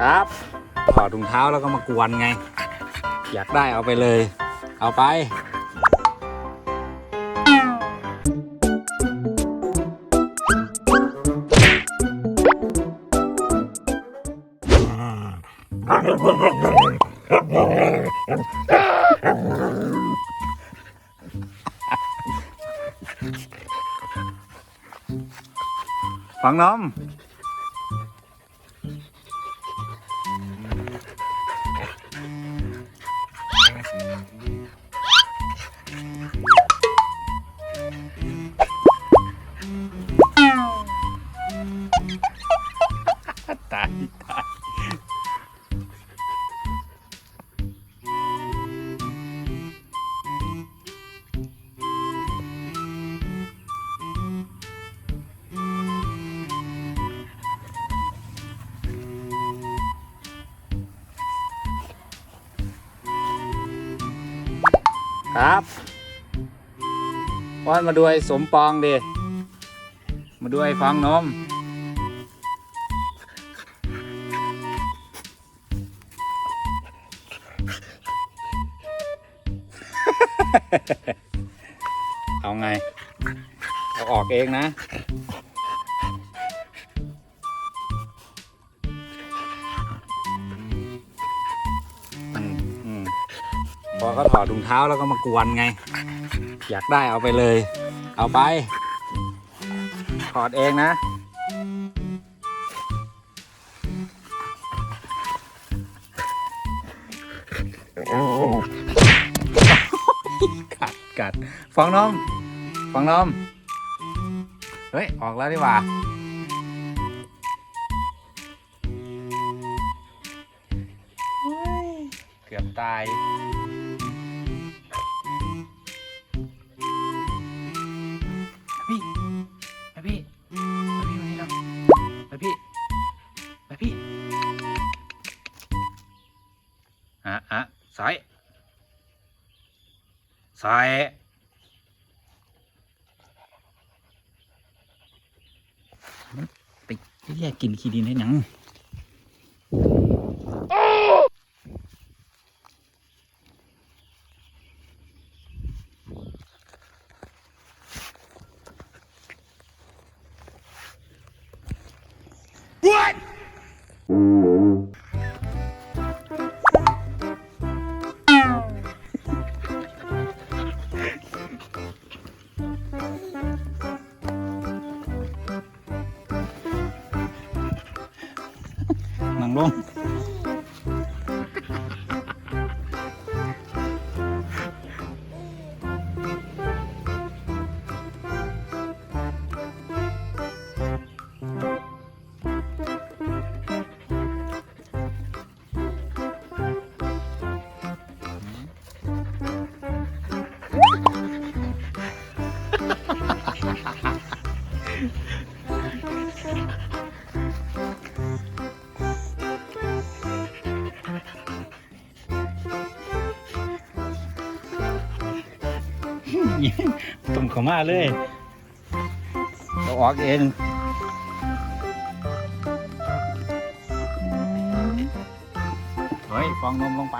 ครับถอดถุงเท้าแล้วก็มากวนไง อยากได้เอาไปเลย เอาไป ฝังน้อ ครับว่านมาด้วยสมปองดิมาด้วยฟังนมเอาไง เอาออกเองนะ อเขาถอดถุงเท้าแล้วก็มากวนไง อยากได้เอาไปเลย เอาไป ถอดเองนะ กัดกัดฟองนมฟองนมเฮ้ย ออกแล้วดีกว่าเฮ้ยเกือบตาย อะอะสายสายไปแยกกินขี้ดินให้หนังนั่ ลง ตุ่มเขามาเลยเราออกเองเฮ้ยฟองนมลงไป